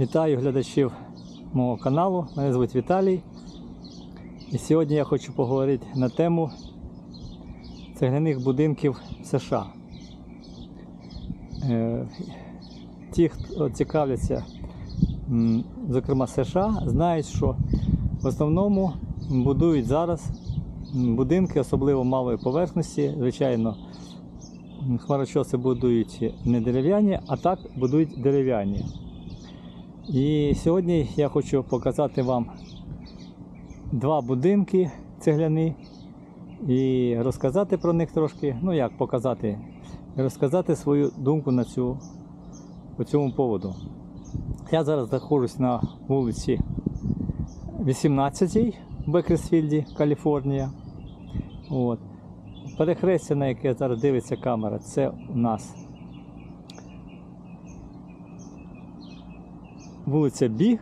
Вітаю глядачів мого каналу. Мене звуть Віталій. І сьогодні я хочу поговорити на тему цегляних будинків США. Е, Ті, хто цікавляться, зокрема США, знають, що в основному будують зараз будинки, особливо малої поверхності. Звичайно, хмарочоси будують не дерев'яні, а так будують дерев'яні. І сьогодні я хочу показати вам два будинки цегляні і розказати про них трошки. Ну як показати, розказати свою думку на цю, по цьому поводу. Я зараз знаходжусь на вулиці 18 в Бекерсфілді, Каліфорнія. От. Перехрестя, на яке зараз дивиться камера, це у нас вулиця Бі.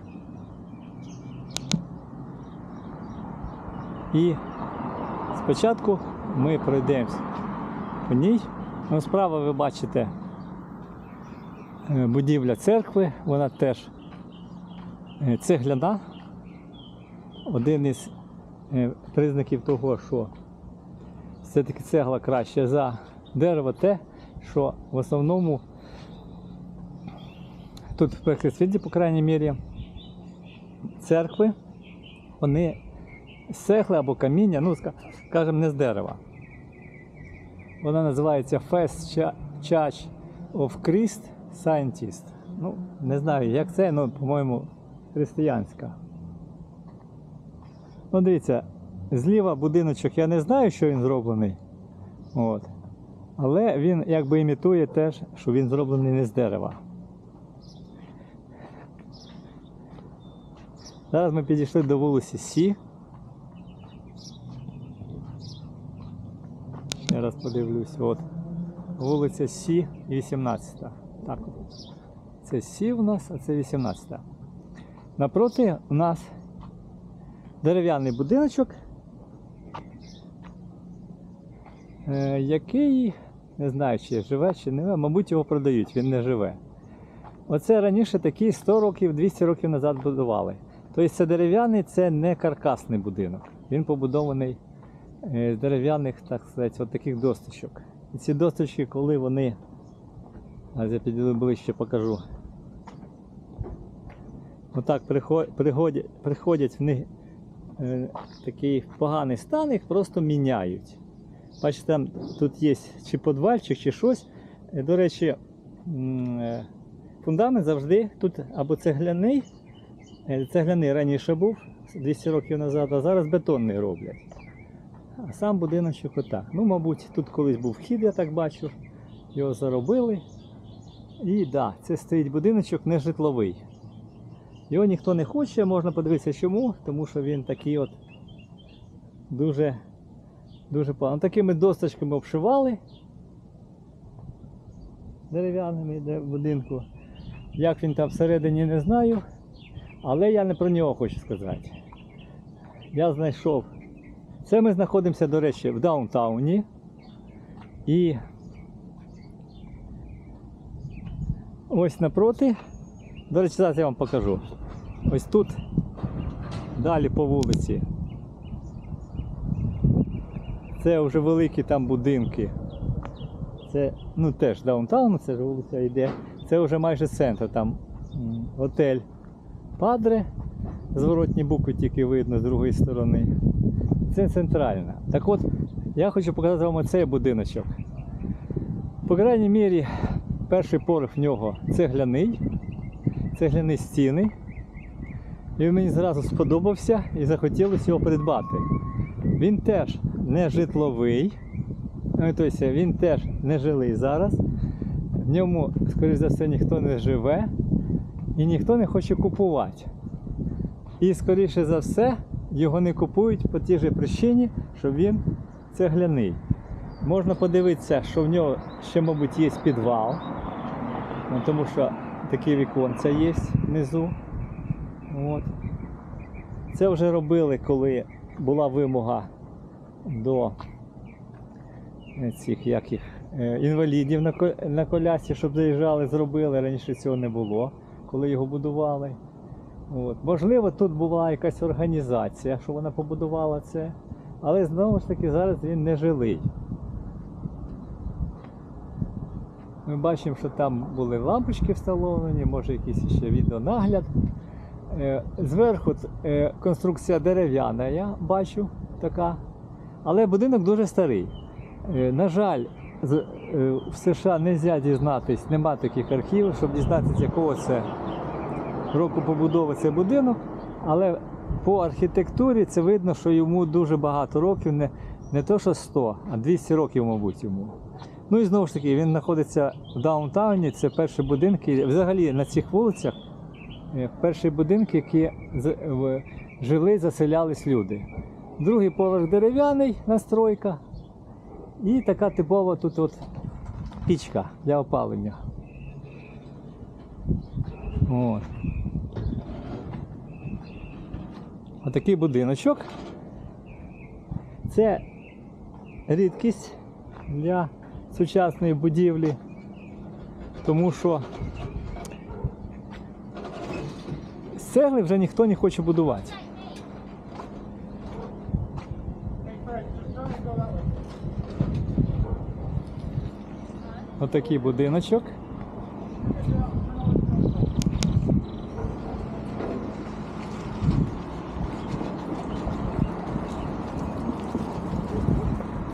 І спочатку ми пройдемось по ній. Ну, справа ви бачите е, будівля церкви, вона теж е, цегляна. Один із е, признаків того, що все-таки цегла краще за дерево, те, що в основному тут в Перкресвіді, по крайній мірі, церкви, вони з або каміння, ну, ска- скажімо, не з дерева. Вона називається Cha- Church of Christ Scientist. Ну, не знаю, як це, але, по-моєму, християнська. Ну, дивіться, зліва будиночок, я не знаю, що він зроблений. От. Але він якби імітує теж, що він зроблений не з дерева. Зараз ми підійшли до вулиці Сі. Я раз подивлюсь, от. Вулиця Сі 18. Так. Це Сі у нас, а це 18. Напроти у нас дерев'яний будиночок, е, який, не знаю, чи живе, чи не мабуть, його продають, він не живе. Оце раніше такий 100 років, 200 років назад будували. Тобто це дерев'яний, це не каркасний будинок. Він побудований е, з дерев'яних, так сказати, от таких досточок. І ці досточки, коли вони. Зараз я підійду ближче покажу. Отак приходять, приходять в них е, такий поганий стан, їх просто міняють. Бачите, там тут є чи подвальчик, чи щось. Е, До речі, е, фундамент завжди тут або цегляний, цегляний раніше був 200 років назад, а зараз бетонний роблять. А сам будиночок отак. Ну, мабуть, тут колись був вхід, я так бачу. Його заробили. І так, да, це стоїть будиночок не житловий. Його ніхто не хоче, можна подивитися чому, тому що він такий от дуже, дуже поганий. Такими досточками обшивали дерев'яними де- будинку. Як він там всередині не знаю, але я не про нього хочу сказати. Я знайшов. Це ми знаходимося, до речі, в даунтауні. І ось напроти. До речі, зараз я вам покажу. Ось тут, далі по вулиці. Це вже великі там будинки. Це ну теж даунтаун, це ж вулиця йде. Це вже майже центр. Там готель Падре. Зворотні букви тільки видно з другої сторони. Це центральна. Так от, я хочу показати вам оцей будиночок. По крайній мірі, перший поверх в нього цегляний, цегляні стіни. І він мені зразу сподобався і захотілося його придбати. Він теж не житловий, тобто він теж не жилий зараз. В ньому, скоріш за все, ніхто не живе і ніхто не хоче купувати. І, скоріше за все, його не купують по тій же причині, що він цегляний. Можна подивитися, що в нього ще, мабуть, є підвал, ну, тому що такі віконця є внизу. От. Це вже робили, коли була вимога до е, цих яких, е, інвалідів на, ко- на колясці, щоб заїжджали, зробили. Раніше цього не було. Коли його будували. От. Можливо, тут була якась організація, що вона побудувала це. Але знову ж таки зараз він не жилий. Ми бачимо, що там були лампочки встановлені, може якийсь ще відеонагляд. Е, Зверху е, конструкція дерев'яна, я бачу така. Але будинок дуже старий. Е, На жаль, в США не можна дізнатись, нема таких архівів, щоб дізнатися, якого це року побудови цей будинок. Але по архітектурі це видно, що йому дуже багато років, не, не то що 100, а 200 років, мабуть, йому. Ну і знову ж таки, він знаходиться в даунтауні, це перші будинки. Взагалі на цих вулицях е, перші будинки, які жили, заселялись люди. Другий поверх дерев'яний настройка. І така типова тут от пічка для опалення. От. Отакий будиночок. Це рідкість для сучасної будівлі, тому що з цегли вже ніхто не хоче будувати. Отакий будиночок.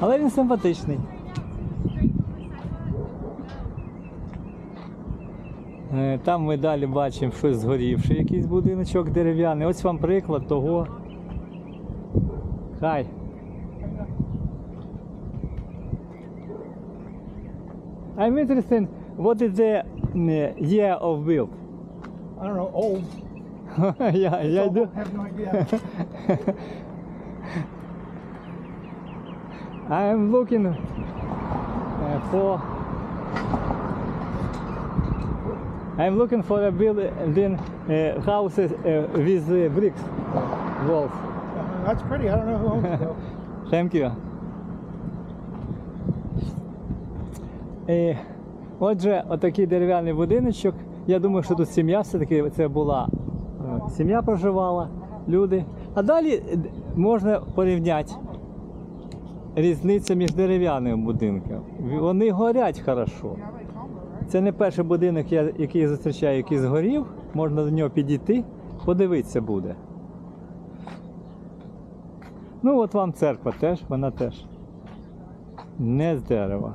Але він симпатичний. Е, Там ми далі бачимо щось згорівше, якийсь будиночок дерев'яний. Ось вам приклад того. Хай. I'm interested, what is the mm, year of build? I don't know, old. yeah, yeah, I do. I have no idea. I'm looking uh, for. I'm looking for a building uh, houses uh, with uh, bricks walls. Uh, That's pretty. I don't know who owns it though. Thank you. Е, отже, отакий дерев'яний будиночок. Я думаю, що тут сім'я все-таки це була е, сім'я проживала, люди. А далі е, можна порівняти різницю між дерев'яними будинками. Вони горять хорошо. Це не перший будинок, який я зустрічаю, який згорів. Можна до нього підійти, подивитися буде. Ну, от вам церква теж, вона теж не з дерева.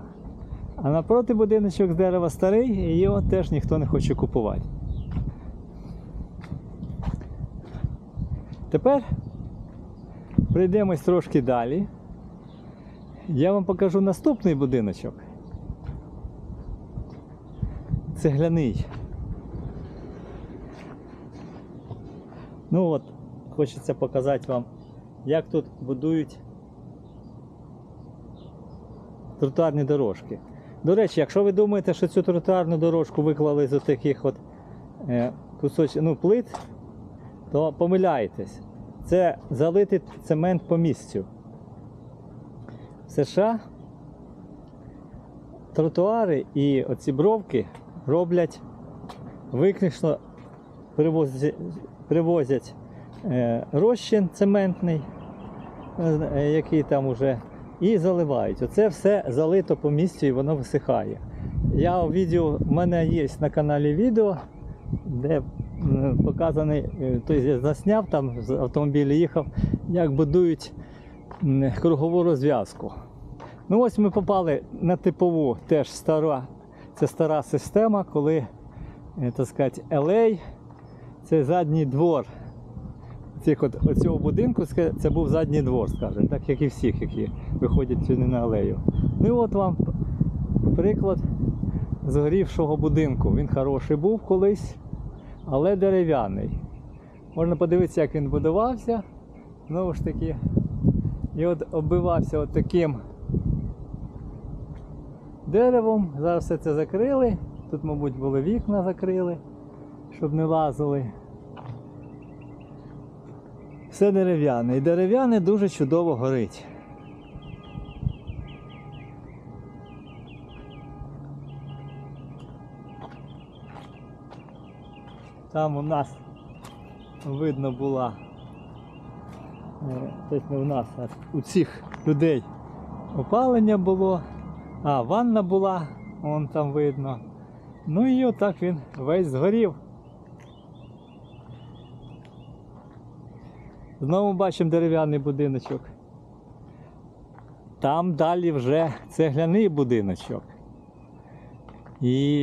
А напроти будиночок з дерева старий, і його теж ніхто не хоче купувати. Тепер прийдемось трошки далі. Я вам покажу наступний будиночок. Цегляний. Ну от, хочеться показати вам, як тут будують тротуарні дорожки. До речі, якщо ви думаєте, що цю тротуарну дорожку виклали з таких от е, ну, плит, то помиляєтесь. Це залитий цемент по місцю. В США тротуари і оці бровки роблять виключно привозять, привозять е, розчин цементний, е, який там уже, і заливають. Оце все залито по місцю і воно висихає. Я у відео, в мене є на каналі відео, де показаний, тобто я засняв там з автомобіля їхав, як будують кругову розв'язку. Ну ось ми попали на типову теж стара, це стара система, коли, е, так сказати, LA, це задній двор цих от, оцього будинку, це був задній двор, скажімо, так як і всіх, які виходять сюди на алею. Ну і от вам приклад згорівшого будинку. Він хороший був колись, але дерев'яний. Можна подивитися, як він будувався. Знову ж таки. І от оббивався от таким деревом. Зараз все це закрили. Тут, мабуть, були вікна закрили, щоб не лазили. Все дерев'яне. І дерев'яне дуже чудово горить. Там у нас видно була. не у нас, а у цих людей опалення було, а ванна була, вон там видно. Ну і отак він весь згорів. Знову бачимо дерев'яний будиночок. Там далі вже цегляний будиночок. І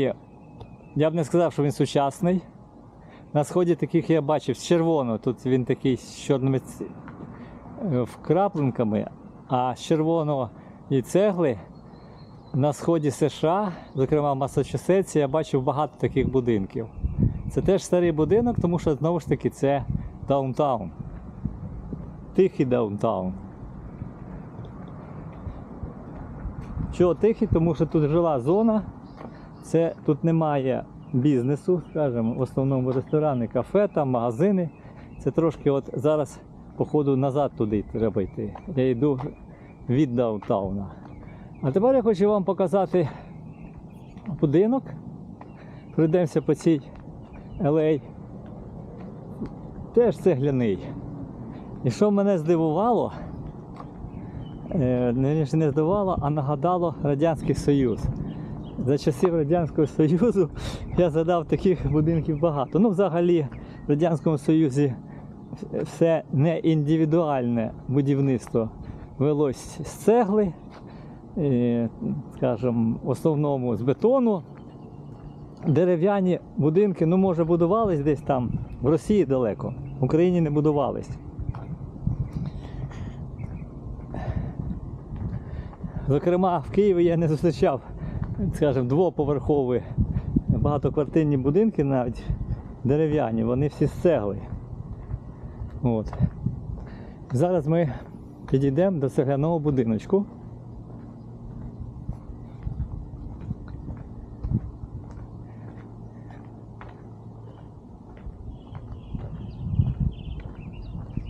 я б не сказав, що він сучасний. На сході таких я бачив з червоного. Тут він такий з чорними е, а з червоного і цегли на сході США, зокрема в Масачусетсі, я бачив багато таких будинків. Це теж старий будинок, тому що знову ж таки це даунтаун. Тихий даунтаун. Чого тихий? Тому що тут жила зона, це тут немає бізнесу, скажімо, в основному ресторани, кафе, там, магазини. Це трошки от зараз, походу, назад туди треба йти. Я йду від даунтауна. А тепер я хочу вам показати будинок. Пройдемося по цій LA. Теж цегляний. І що мене здивувало, е, не не здивувало, а нагадало Радянський Союз. За часів Радянського Союзу я згадав таких будинків багато. Ну, взагалі, в Радянському Союзі все не індивідуальне будівництво велось з цегли, е, скажімо, в основному з бетону. Дерев'яні будинки, ну, може, будувались десь там, в Росії далеко, в Україні не будувались. Зокрема, в Києві я не зустрічав, скажімо, двоповерхові багатоквартирні будинки, навіть дерев'яні, вони всі з цегли. От. Зараз ми підійдемо до цегляного будиночку.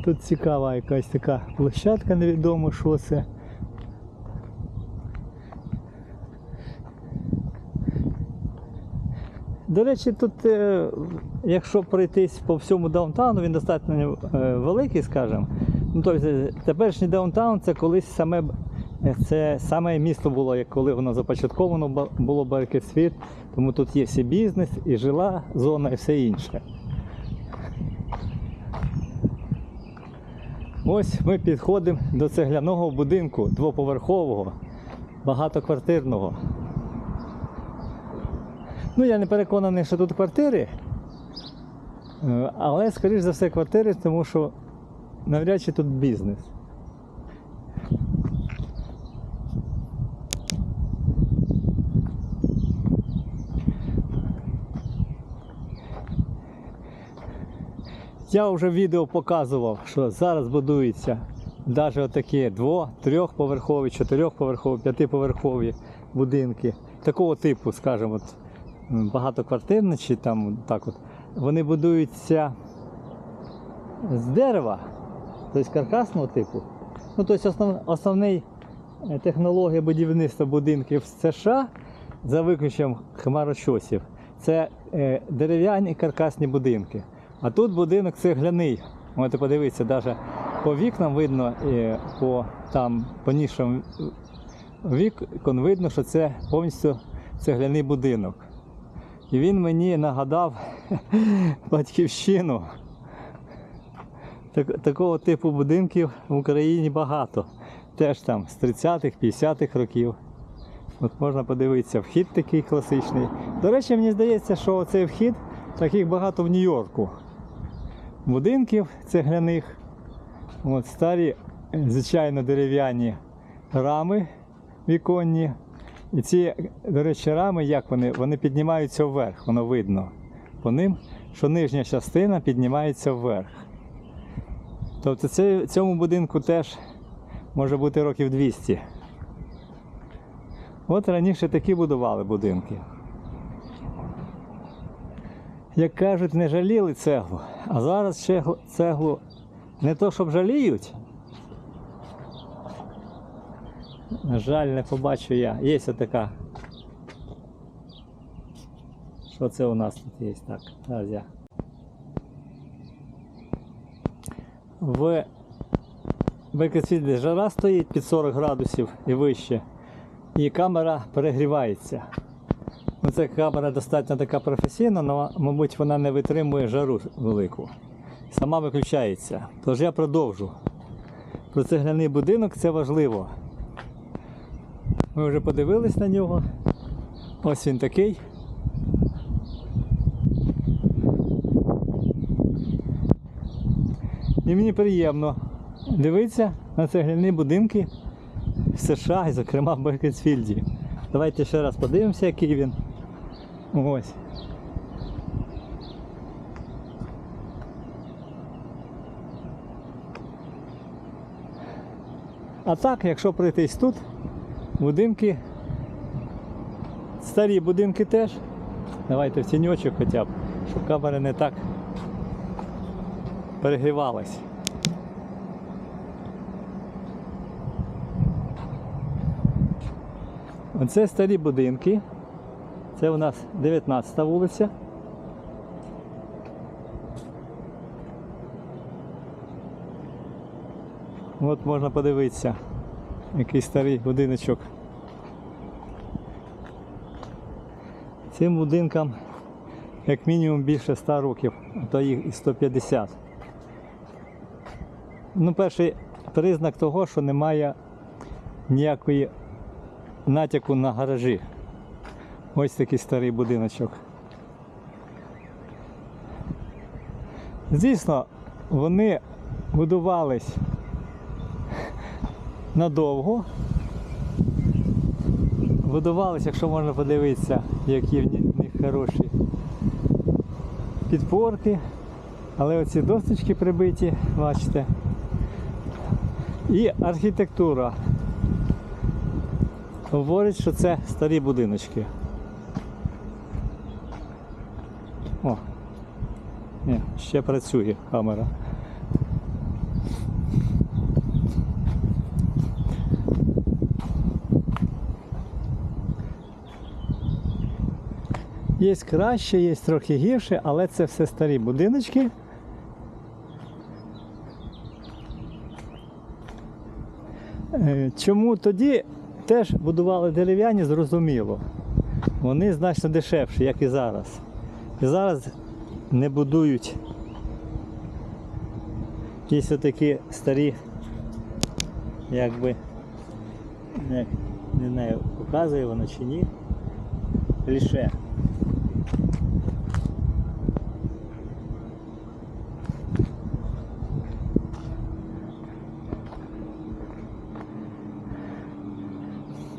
Тут цікава якась така площадка, невідомо що це. До речі, тут, е, якщо пройтись по всьому даунтауну, він достатньо е, великий, скажімо. Ну, тобто, теперішній даунтаун це колись саме, це саме місто було, як коли воно започатковано було Баркетсвіт, тому тут є всі бізнес, і жила зона, і все інше. Ось ми підходимо до цегляного будинку двоповерхового, багатоквартирного. Ну, я не переконаний, що тут квартири, е, але, скоріш за все, квартири, тому що навряд чи тут бізнес. Я вже відео показував, що зараз будуються навіть отакі дво, трьохповерхові, чотирьохповерхові, п'ятиповерхові будинки. Такого типу, скажімо, багатоквартирні чи там так от. Вони будуються з дерева, тобто каркасного типу. Ну, тобто основ, основний е, технологія будівництва будинків з США за виключенням хмарочосів. Це е, дерев'яні каркасні будинки. А тут будинок цегляний. Можете подивитися, навіть по вікнам видно, і по, там, по нішам вікон видно, що це повністю цегляний будинок. І він мені нагадав батьківщину. Так, такого типу будинків в Україні багато. Теж там з 30-х, 50-х років. От можна подивитися, вхід такий класичний. До речі, мені здається, що цей вхід таких багато в Нью-Йорку. Будинків цегляних. От старі, звичайно, дерев'яні рами віконні. І ці, до речі, рами, як вони? Вони піднімаються вверх, воно видно по ним, що нижня частина піднімається вверх. Тобто це, цьому будинку теж може бути років 200. От раніше такі будували будинки. Як кажуть, не жаліли цеглу, а зараз цеглу, не то, щоб жаліють. Жаль, не побачу я. Є така. Що це у нас тут є? Так, Азія. В світлі жара стоїть під 40 градусів і вище. І камера перегрівається. Ну, камера достатньо така професійна, але, мабуть, вона не витримує жару велику. Сама виключається. Тож я продовжу. Про цегляний будинок це важливо. Ми вже подивились на нього. Ось він такий. І мені приємно дивитися на цегляні будинки в США, і, зокрема в Бекетсфілді. Давайте ще раз подивимося, який він. Ось. А так, якщо пройтись тут, будинки, старі будинки теж. Давайте в тіньочок хоча б, щоб камера не так перегрівалась. Оце старі будинки. Це у нас 19 вулиця. От можна подивитися, який старий будиночок. Цим будинкам як мінімум більше 100 років, то їх і 150. Ну, перший признак того, що немає ніякої натяку на гаражі. Ось такий старий будиночок. Звісно, вони будувались надовго. Будувались, якщо можна подивитися, які в них хороші підпорки. Але оці досточки прибиті, бачите. І архітектура говорить, що це старі будиночки. О, ні, ще працює камера. Є краще, є трохи гірше, але це все старі будиночки. Е, Чому тоді теж будували дерев'яні, зрозуміло. Вони значно дешевші, як і зараз. І зараз не будують якісь такі старі, якби, не, не знаю, показує воно чи ні. Ліше.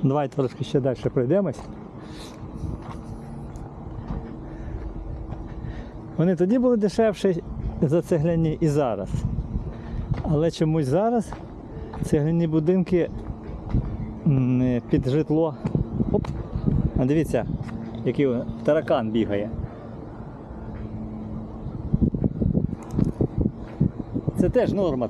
Давай трошки ще далі пройдемось. Вони тоді були дешевші за цегляні і зараз. Але чомусь зараз цегляні будинки під житло. Оп! А дивіться, який таракан бігає. Це теж норма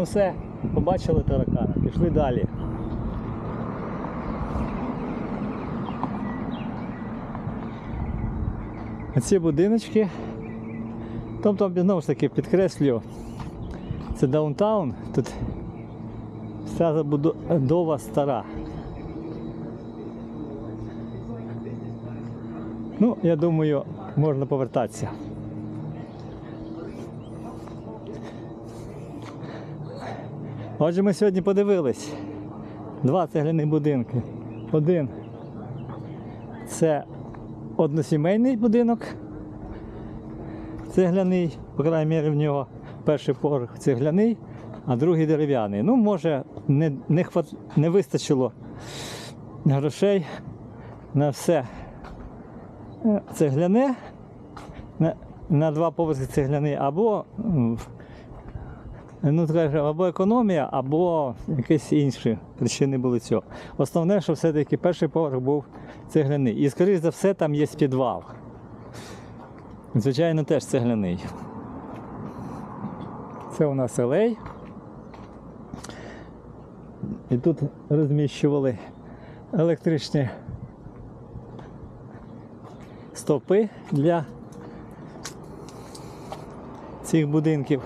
Ну все, побачили таракана, пішли далі. Ці будиночки. Тобто, знову ж таки, підкреслюю, це даунтаун, тут вся забудова стара. Ну, я думаю, можна повертатися. Отже, ми сьогодні подивились два цегляні будинки. Один це односімейний будинок, цегляний, по крайній мірі в нього перший поверх цегляний, а другий дерев'яний. Ну, може, не, не, хват... не вистачило грошей на все е, цегляне, на, на два поверхи цегляний, або ну, скажімо, або економія, або якісь інші причини були цього. Основне, що все-таки перший поверх був цегляний. І, скоріш за все, там є підвал. Звичайно, теж цегляний. Це у нас алей. І тут розміщували електричні стовпи для цих будинків.